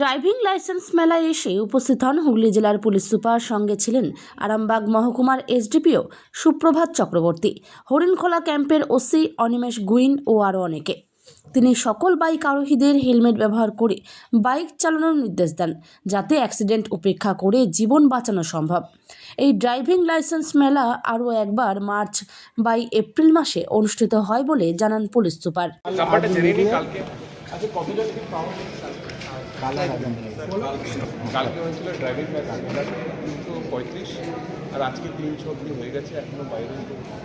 Driving licence মেলায় এসে উপস্থিত হন হুগলি জেলার পুলিশ সুপার, সঙ্গে ছিলেন আরামবাগ মহকুমার এসডিপিও সুপ্রভাত চক্রবর্তী, হরিণখোলা ক্যাম্পের ওসি অনিমেষ গুইন ও আরও অনেকে। তিনি সকল বাইক আরোহীদের হেলমেট ব্যবহার করে বাইক চালানোর নির্দেশ দেন, যাতে অ্যাক্সিডেন্ট উপেক্ষা করে জীবন বাঁচানো সম্ভব। এই ড্রাইভিং লাইসেন্স মেলা আরও একবার মার্চ বাই এপ্রিল মাসে অনুষ্ঠিত হয় বলে জানান পুলিশ সুপার। কালকে হয়েছিল ড্রাইভিং তিনশো পঁয়ত্রিশ আর আজকে তিনশো অব্দি হয়ে গেছে এখনও বাইরে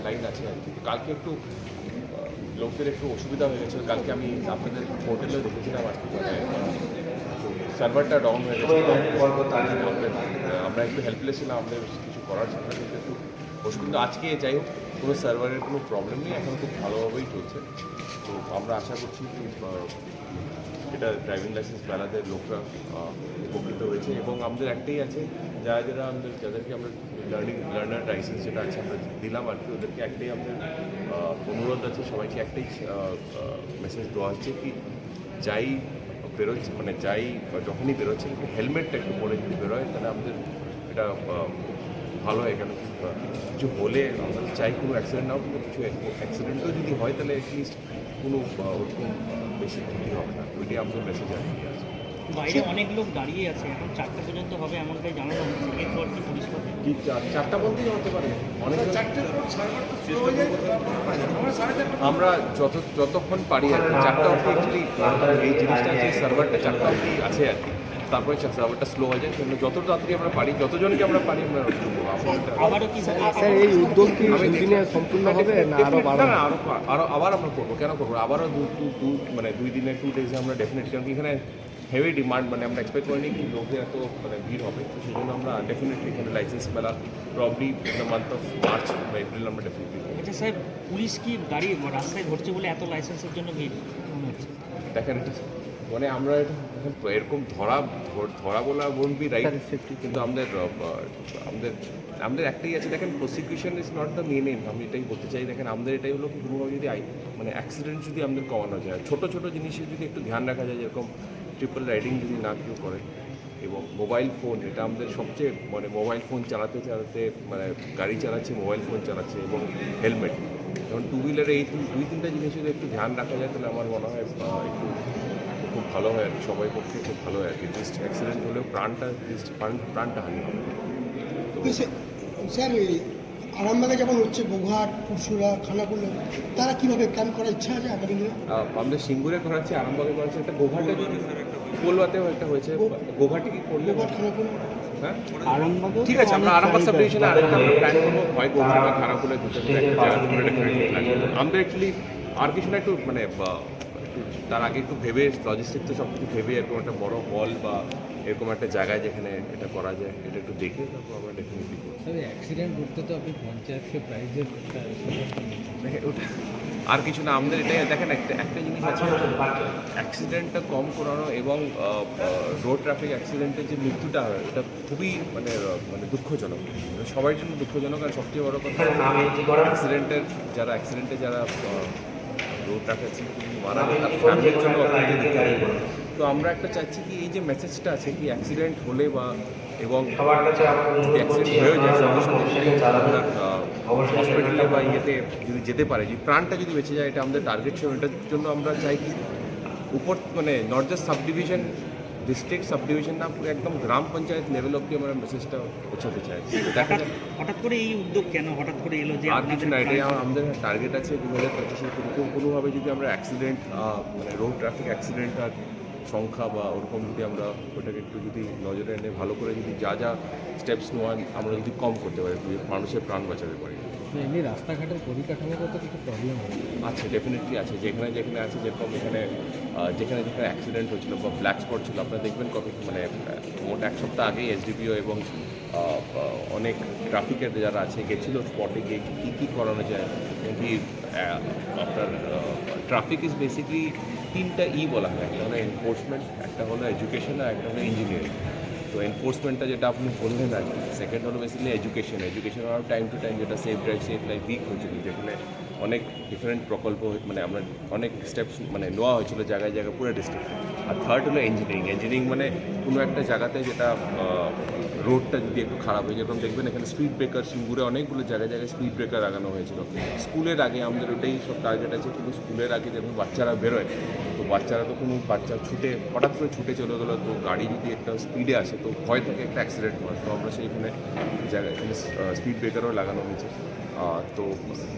লাইন আছে আর কি। কালকে একটু লোকদের একটু অসুবিধা হয়ে গেছিল। কালকে আমি আপনাদের হোটেলে দেখেছিলাম আর কি সার্ভারটা ডাউন হয়ে গেছে। আমরা একটু হেল্পলেস ছিলাম আমাদের কিছু করার ছিল কিন্তু একটু অসুবিধা। আজকে যাই হোক কোনো সার্ভারের কোনো প্রবলেম নেই এখন খুব ভালোভাবেই চলছে। তো আমরা আশা করছি এটা ড্রাইভিং লাইসেন্স মেলাদের লোকরা উপকৃত হয়েছে এবং আমাদের একটাই আছে, যারা যারা আমাদের, যাদেরকে আমরা লার্নিং লার্নার লাইসেন্স যেটা আছে আমরা দিলাম আর কি, ওদেরকে একটাই আমাদের অনুরোধ আছে, সবাইকে একটাই মেসেজ দেওয়া হচ্ছে কি যাই বেরোচ্ছে মানে যাই যখনই বেরোচ্ছে, হেলমেটটা একটু পরে যদি বেরোয়, তাহলে আমাদের এটা ভালো হয় কেন? কিছু হলে আমরা চাই কোনো অ্যাক্সিডেন্ট না হোক কিন্তু কিছু অ্যাক্সিডেন্টও যদি হয় তাহলে অ্যাটলিস্ট কোনো ওরকম বেশি ক্ষতি হবে না। ওইটাই আমাদের মেসেজ আর কি আছে। বাইরে অনেক লোক দাঁড়িয়ে আছে এখন চারটে পর্যন্ত হবে এমনটাই জানানো হচ্ছে। এরপর কি পুলিশ করবে? কি চারটা বন্ধই হতে পারে। অনেক আমরা যত যতক্ষণ পারি আর কি চারটা অবধি এই জিনিসটা আছে সার্ভারটা চারটা অবধি আছে আর কি তারপরে সার্ভারটা স্লো হয়ে যায় কিন্তু যত তাড়াতাড়ি আমরা পারি যতজনকে আমরা পারি আমরা স্যার এই উদ্যোগ কি দিনে সম্পূর্ণ হবে না আরও না আরও আরও আবার আমরা করব। কেন করব আবারও দু দু দু মানে দুই দিনে টু ডেজে আমরা ডেফিনেটলি কারণ এখানে হেভি ডিমান্ড মানে আমরা এক্সপেক্ট করিনি কি লোকের এত মানে ভিড় হবে। তো সেই জন্য আমরা ডেফিনেটলি এখানে লাইসেন্স মেলা probably the month of March বা এপ্রিল আমরা ডেফিনেটলি আচ্ছা স্যার পুলিশ কি গাড়ি রাস্তায় ঘটছে বলে এত লাইসেন্সের জন্য ভিড় দেখেন মানে আমরা এরকম ধরা ধর- বলা won't বি রাইট কিন্তু আমাদের আমাদের আমাদের একটাই আছে দেখেন prosecution is not the main M আমি এটাই বলতে চাই দেখেন আমাদের এটাই হলো কি কোনোভাবে যদি মানে অ্যাক্সিডেন্ট যদি আমাদের কমানো যায় ছোট ছোট জিনিসের যদি একটু ধ্যান রাখা যায় যেরকম ট্রিপল রাইডিং যদি না কেউ করে এবং মোবাইল ফোন এটা আমাদের সবচেয়ে মানে মোবাইল ফোন চালাতে চালাতে মানে গাড়ি চালাচ্ছে মোবাইল ফোন চালাচ্ছে এবং হেলমেট যেমন টু হুইলারে এই দুই তিনটা জিনিস যদি একটু ধ্যান রাখা যায় তাহলে আমার মনে হয় একটু খুব ভালো হয় আর কি সবাই পক্ষে খুব ভালো হয় আর কি। জাস্ট অ্যাক্সিডেন্ট হলেও প্রাণটা জাস্ট প্রাণ প্রাণটা হানি হবে। স্যার স্যার এই আরামবাগে যেমন হচ্ছে গোঘাট পুরসুরা খানাকুলো তারা কীভাবে ক্যাম্প করার ইচ্ছা আছে আগামী দিনে? আমাদের সিঙ্গুরে করাচ্ছি আরামবাগে করাচ্ছি একটা গোঘাটে যদি কলকাতাতেও একটা হয়েছে। গোঘাটে কি করলে খানাকুলো। হ্যাঁ? আরামবাগে ঠিক আছে আমরা আরামবাগ সাব ডিভিশনে আরেকটা আমরা প্ল্যান করব হয় গোঘাট বা দুটো একটা জায়গা করে আমাদের অ্যাকচুয়ালি আর কিছু না একটু মানে তার আগে একটু ভেবে লজিস্টিক তো সব কিছু ভেবে এরকম একটা বড় হল বা এরকম একটা জায়গায় যেখানে এটা করা যায় এটা একটু দেখে তারপর আমরা ডেফিনেটলি করব। অ্যাক্সিডেন্ট তো আপনি প্রাইজের ওটা আর কিছু না আমাদের এটাই দেখেন একটা একটা জিনিস আছে অ্যাক্সিডেন্টটা কম করানো এবং রোড ট্রাফিক অ্যাক্সিডেন্টের যে মৃত্যুটা হয় এটা খুবই মানে মানে দুঃখজনক। সবার জন্য দুঃখজনক আর সবচেয়ে বড় কথা অ্যাক্সিডেন্টের যারা অ্যাক্সিডেন্টে যারা তার ফ্যামিলির জন্য অত্যন্ত। তো আমরা একটা চাচ্ছি কি এই যে মেসেজটা আছে কি অ্যাক্সিডেন্ট হলে বা এবং যদি অ্যাক্সিডেন্ট হয়ে যায় সঙ্গে সঙ্গে আপনার হসপিটালে বা ইয়েতে যদি যেতে পারে যদি প্রাণটা যদি বেঁচে যায় এটা আমাদের টার্গেট ছিল। এটার জন্য আমরা চাই কি উপর মানে north just sub division district sub division না পুরো একদম গ্রাম পঞ্চায়েত লেভেল অব্দি আমরা মেসেজটা পৌঁছাতে চাই। দেখা হঠাৎ হঠাৎ করে এই উদ্যোগ কেন? হঠাৎ করে এলো যে আর কিছু না এটাই আমাদের টার্গেট আছে দু হাজার পঁচিশে কোনো কোনোভাবে যদি আমরা অ্যাক্সিডেন্ট মানে রোড ট্রাফিক অ্যাক্সিডেন্ট আর সংখ্যা বা ওরকম যদি আমরা ওটাকে একটু যদি নজরে এনে ভালো করে যদি যা যা স্টেপস নেওয়া আমরা যদি কম করতে পারি মানুষের প্রাণ বাঁচাতে পারি। এমনি রাস্তাঘাটের পরিকাঠামোগত কিছু প্রবলেম আছে ডেফিনেটলি আছে। যেখানে যেখানে আছে, যেরকম এখানে যেখানে যেখানে অ্যাক্সিডেন্ট হচ্ছিল বা ব্ল্যাক স্পট ছিল, আপনারা দেখবেন কত মানে মোট এক সপ্তাহ আগেই এসডিপিও এবং অনেক ট্রাফিকের যারা আছে, গেছিল স্পটে গিয়ে কী কী করানো যায়? কি আপনার ট্রাফিক ইজ বেসিকলি তিনটা ই বলা হয়। একটা হলো এনফোর্সমেন্ট একটা হলো এডুকেশন আর একটা হলো ইঞ্জিনিয়ারিং তো এনফোর্সমেন্টটা যেটা আপনি বললেন আর কি। সেকেন্ড হলো বেসিক্যালি এডুকেশন এডুকেশন আর টাইম টু টাইম যেটা safe drive safe life week হয়েছিল, যেখানে অনেক ডিফারেন্ট প্রকল্প মানে আমরা অনেক স্টেপস মানে নেওয়া হয়েছিল জায়গায় জায়গায়, পুরো ডিস্ট্রিক্ট আর থার্ড হলো ইঞ্জিনিয়ারিং ইঞ্জিনিয়ারিং মানে কোনো একটা জায়গাতে যেটা রোডটা যদি একটু খারাপ হয়ে যেরকম দেখবেন এখানে স্পিড ব্রেকার সিঙ্গুরে অনেকগুলো জায়গায় জায়গায় স্পিড ব্রেকার লাগানো হয়েছিল। স্কুলের আগে আমাদের ওটাই সব টার্গেট আছে, কিন্তু স্কুলের আগে যখন বাচ্চারা বেরোয়, তো বাচ্চারা তো কোনো বাচ্চা ছুটে, হঠাৎ করে ছুটে চলে গেলো, তো গাড়ি যদি একটা স্পিডে আসে, তো ভয় থেকে একটা অ্যাক্সিডেন্ট হয় তো আমরা সেইখানে জায়গায় স্পিড ব্রেকারও লাগানো হয়েছে। তো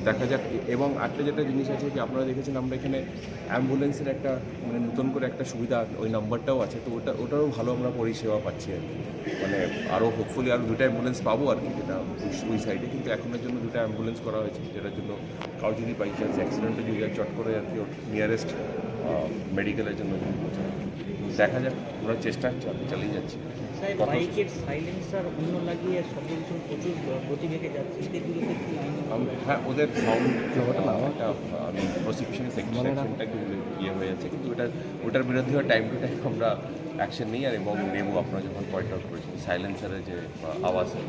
দেখা যাক। এবং একটা যেটা জিনিস আছে কি আপনারা দেখেছেন আমরা এখানে অ্যাম্বুলেন্সের একটা মানে নতুন করে একটা সুবিধা, ওই নাম্বারটাও আছে। তো ওটা ওটারও ভালো আমরা পরিষেবা পাচ্ছি আর কি। মানে আরও হোপফুলি আরও দুটো অ্যাম্বুলেন্স পাবো আর কি, যেটা ওই- সাইডে কিন্তু এখনের জন্য দুটো অ্যাম্বুলেন্স করা হয়েছে, যেটার জন্য কাউ যদি বাই চান্স অ্যাক্সিডেন্টে যদি চট করে আর কি নিয়ারেস্ট মেডিকেলের জন্য। দেখা যাক আমরা চেষ্টা চালিয়ে যাচ্ছি। হ্যাঁ ওদের সাউন্ড একটা আমি প্রসিকিউশনের সেকশনটা একটু ইয়ে হয়ে যাচ্ছে কিন্তু ওটা ওটার বিরুদ্ধে টাইম টু টাইম আমরা অ্যাকশন নিই আর এবং নেব আপনারা যখন পয়েন্ট আউট করেছেন সাইলেন্সারের যে আওয়াজ না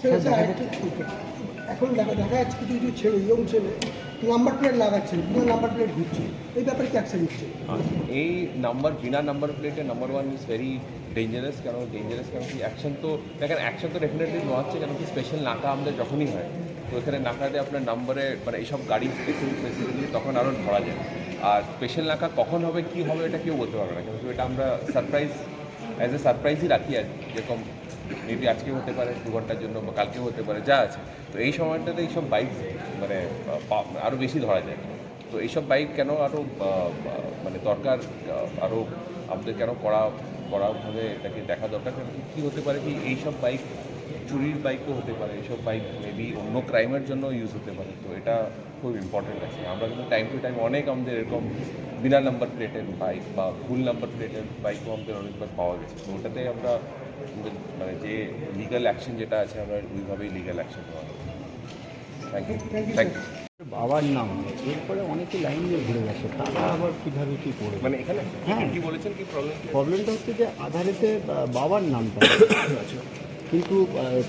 স্যার, একটা- এখন দেখা দেখা যাচ্ছে কিছু কিছু ছেলে ইয়ং ছেলে নাম্বার প্লেট লাগাচ্ছে, বিনা নাম্বার প্লেট ঘুরছে। এই ব্যাপারে কি অ্যাকশন নিচ্ছে? এই নাম্বার বিনা নাম্বার প্লেটে number one is very dangerous কেন ডেঞ্জারাস কেন কি অ্যাকশন তো, দেখেন অ্যাকশন তো ডেফিনেটলি নেওয়া হচ্ছে কেন কি স্পেশাল নাকা আমাদের যখনই হয়। তো এখানে নাকাতে আপনার নাম্বারে মানে এইসব গাড়ি স্পেসিফিকলি তখন আরও ধরা যায়। আর স্পেশাল নাকা কখন হবে, কি হবে, এটা কেউ বলতে পারবে না। কিন্তু এটা আমরা সারপ্রাইজ অ্যাজ এ সারপ্রাইজই রাখি আর। যেরকম মেবি আজকে হতে পারে, দু ঘণ্টার জন্য বা কালকেও হতে পারে, যা আছে। তো এই সময়টাতে এইসব বাইক মানে আরও বেশি ধরা যায় তো এইসব বাইক কেন আরও মানে দরকার আরও আমাদের কেন করা কড়াভাবে এটাকে দেখা দরকার? কারণ কী হতে পারে কি, এইসব বাইক চুরির বাইকও হতে পারে, এইসব বাইক মেবি অন্য ক্রাইমের জন্য ইউজ হতে পারে। তো এটা খুব ইম্পর্টেন্ট আছে। আমরা কিন্তু টাইম টু টাইম অনেক আমাদের এরকম বিনা নাম্বার প্লেটের বাইক বা ভুল নাম্বার প্লেটের বাইকও আমাদের অনেকবার পাওয়া গেছে। তো ওটাতে আমরা মানে যে লিগাল অ্যাকশন যেটা আছে আমরা ওইভাবেই লিগাল অ্যাকশন নেওয়া থ্যাংক ইউ থ্যাংক ইউ বাবার নাম এরপরে অনেকে লাইন দিয়ে ঘুরে গেছে তারা আবার কীভাবে কী করবে? মানে এখানে হ্যাঁ। কি বলেছেন কি প্রবলেম প্রবলেমটা হচ্ছে যে আধারেতে বাবার নামটা। কিন্তু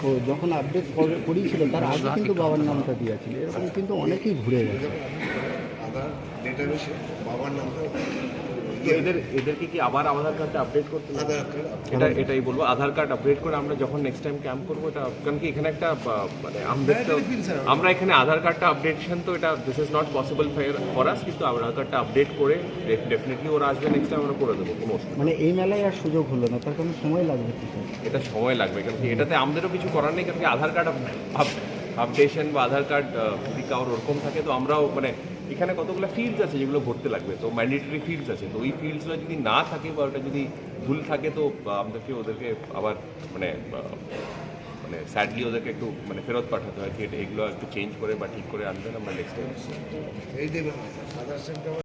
তো যখন আপডেট করিয়েছিল তার আগে কিন্তু বাবার নামটা দিয়েছিল। এরকম কিন্তু অনেকেই ঘুরে গেছে। আধার ডেটাবেসে বাবার নামটা। এদের এদেরকে কি আবার আধার কার্ডটা আপডেট করতে আধার কার্ড এটা এটাই বলব আধার কার্ড আপডেট করে আমরা যখন নেক্সট টাইম ক্যাম্প করব এটা কারণ কি এখানে একটা মানে আমাদের তো আমরা এখানে আধার কার্ডটা আপডেটেশন তো এটা this is not possible for us কিন্তু আধার কার্ডটা আপডেট করে ডেফিনেটলি ওরা আসবে নেক্সট টাইম আমরা করে দেবো। মানে এই মেলায় আর সুযোগ হলো না তার কারণে সময় লাগবে এটা সময় লাগবে কারণ কি এটাতে আমাদেরও কিছু করার নেই কারণ কি আধার কার্ড আপডেশন বা আধার কার্ড যদি কারোর ওরকম থাকে তো আমরাও মানে এখানে কতগুলো ফিল্ডস আছে যেগুলো ভরতে লাগবে? তো ম্যান্ডেটরি ফিল্ডস আছে। তো ওই ফিল্ডসগুলো যদি না থাকে বা ওটা যদি ভুল থাকে, তো আমাদেরকে, ওদেরকে আবার মানে মানে স্যাডলি ওদেরকে একটু মানে ফেরত পাঠাতে হয়। কি এগুলো একটু চেঞ্জ করে বা ঠিক করে আনবেন আমরা নেক্সট টাইম